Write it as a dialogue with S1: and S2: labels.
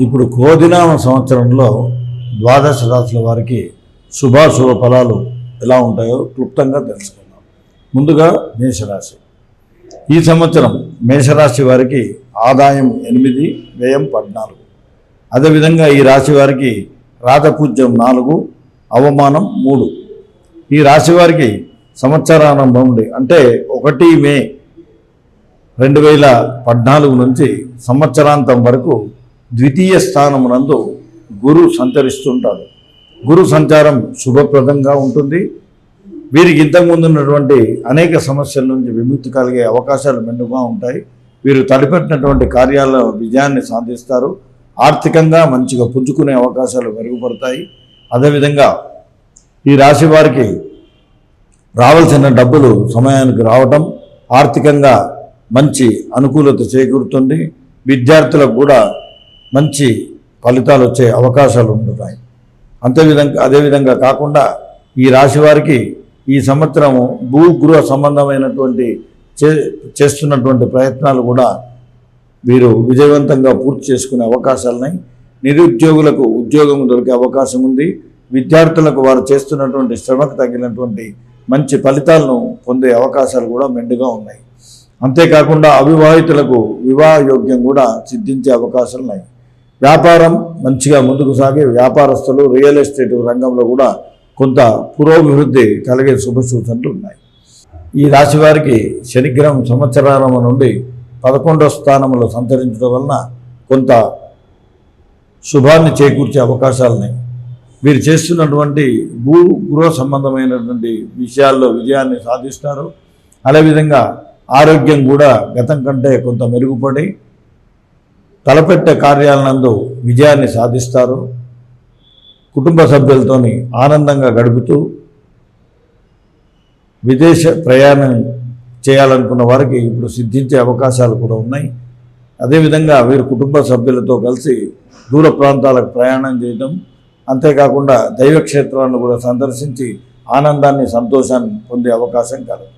S1: ఇప్పుడు కోదినామ సంవత్సరంలో ద్వాదశ రాశుల వారికి శుభాశుభ ఫలాలు ఎలా ఉంటాయో క్లుప్తంగా తెలుసుకుందాం. ముందుగా మేషరాశి. ఈ సంవత్సరం మేషరాశి వారికి ఆదాయం ఎనిమిది వ్యయం పద్నాలుగు. అదేవిధంగా ఈ రాశి వారికి రాజపూజ్యం నాలుగు అవమానం మూడు. ఈ రాశి వారికి సంవత్సరారంభం నుండి అంటే ఒకటి మే రెండు వేల పద్నాలుగు నుంచి సంవత్సరాంతం వరకు ద్వితీయ స్థానమునందు గురు సంచరిస్తుంటాడు. గురు సంచారం శుభప్రదంగా ఉంటుంది. వీరికి ఇంతకుముందు ఉన్నటువంటి అనేక సమస్యల నుంచి విముక్తి కలిగే అవకాశాలు మెండుగా ఉంటాయి. వీరు తలపెట్టినటువంటి కార్యాల విజయాన్ని సాధిస్తారు. ఆర్థికంగా మంచిగా పుంజుకునే అవకాశాలు మెరుగుపడతాయి. అదేవిధంగా ఈ రాశి వారికి రావాల్సిన డబ్బులు సమయానికి రావటం ఆర్థికంగా మంచి అనుకూలత చేకూరుతుంది. విద్యార్థులకు కూడా మంచి ఫలితాలు వచ్చే అవకాశాలు ఉంటున్నాయి అంతేవిధంగా అదేవిధంగా కాకుండా ఈ రాశి వారికి ఈ సంవత్సరము భూగృహ సంబంధమైనటువంటి చే చేస్తున్నటువంటి ప్రయత్నాలు కూడా వీరు విజయవంతంగా పూర్తి చేసుకునే అవకాశాలున్నాయి నిరుద్యోగులకు ఉద్యోగం దొరికే అవకాశం ఉంది. విద్యార్థులకు వారు చేస్తున్నటువంటి శ్రమకు తగినటువంటి మంచి ఫలితాలను పొందే అవకాశాలు కూడా మెండుగా ఉన్నాయి. అంతేకాకుండా అవివాహితులకు వివాహ యోగ్యం కూడా సిద్ధించే అవకాశాలు ఉన్నాయి. వ్యాపారం మంచిగా ముందుకు సాగే వ్యాపారస్తులు రియల్ ఎస్టేట్ రంగంలో కూడా కొంత పురోభివృద్ధి కలిగే శుభ సూచనలు ఉన్నాయి. ఈ రాశి వారికి శనిగ్రహం సంవత్సరారంభం నుండి పదకొండవ స్థానంలో సంచరించడం వలన కొంత శుభాన్ని చేకూర్చే అవకాశాలని వీరు చేస్తున్నటువంటి భూ గృహ సంబంధమైనటువంటి విషయాల్లో విజయాన్ని సాధిస్తారు. అదేవిధంగా ఆరోగ్యం కూడా గతం కంటే కొంత మెరుగుపడి తలపెట్టే కార్యాలనందు విజయాన్ని సాధిస్తారు. కుటుంబ సభ్యులతోని ఆనందంగా గడుపుతూ విదేశ ప్రయాణం చేయాలనుకున్న వారికి ఇప్పుడు సిద్ధించే అవకాశాలు కూడా ఉన్నాయి. అదేవిధంగా వీరు కుటుంబ సభ్యులతో కలిసి దూర ప్రాంతాలకు ప్రయాణం చేయడం అంతేకాకుండా దైవక్షేత్రాలను కూడా సందర్శించి ఆనందాన్ని సంతోషాన్ని పొందే అవకాశం కలదు.